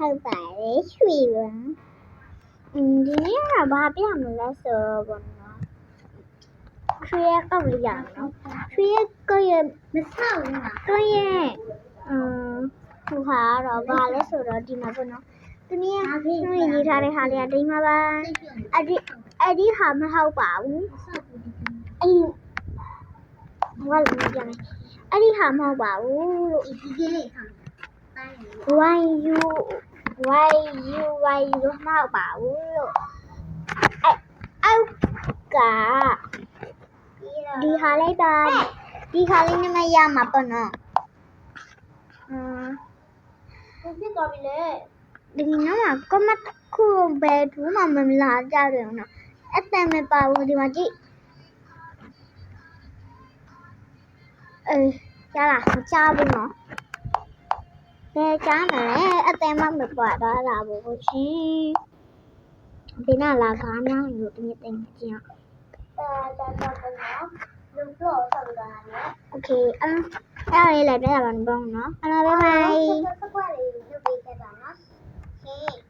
ဟုတ်ပါတယ်ရွှေပါအင်းဒီနေ့ကဘာပြမလဲဆိုတော့ဘောနော်ရွှေရကောက်လေးရအောင်နော်ရွှေရကောက်ရမဆောက်ဘူးလားတွင်းရဲ့အမ်ဟိုဟာတော့ဘာလဲဆိုတော့ဒီမှာပေါ့နော်သူနည်းကသူရေးထားတဲ့ဟာလေးကဒိမပါစိတ်ပြုံးမအဲ့ဒီအဲ့ဒီဟာမဟုတ်ပါဘူးဆောက်ဘူးဒီကနေ့အဲ့ဒီဘာလို့မပြောလဲအဲ့ဒီဟာမဟုတ်ပါဘူးလို့ဒီကလေးထားတိုင်းလို့ why you why you why you မဟုတ်ပါဘူးလို့အဲ့အောက်ကဒီဟာလေးပါဒီဟာလေးနဲ့မရမှာပေါ့နော်အမ်ဘယ်ဖြစ်သွားပြီလဲဒီနော်ကမတ်ခုဘယ်သူမှမလာကြတယ်နော် အတန်မပါဘူးဒီမှာကြည့်အေးကြားလားမကြားဘူးနော်ဘယ်ကြားမလဲအတန်မှမပါတော့လာဘူးရှင်ဒီနာလာကားများလို့တမီးတင်ကြည့်အောင် တာတာတာနော်လူတော့ဆောက်တာလေ โอเคအဲ့အဲ့လေးလည်းပြရပါမယ်နော်အဲ့တော့ဘိုင်ဘိုင် စကွက်လေးလုပ်ပေးခဲ့တာနော်ဟေး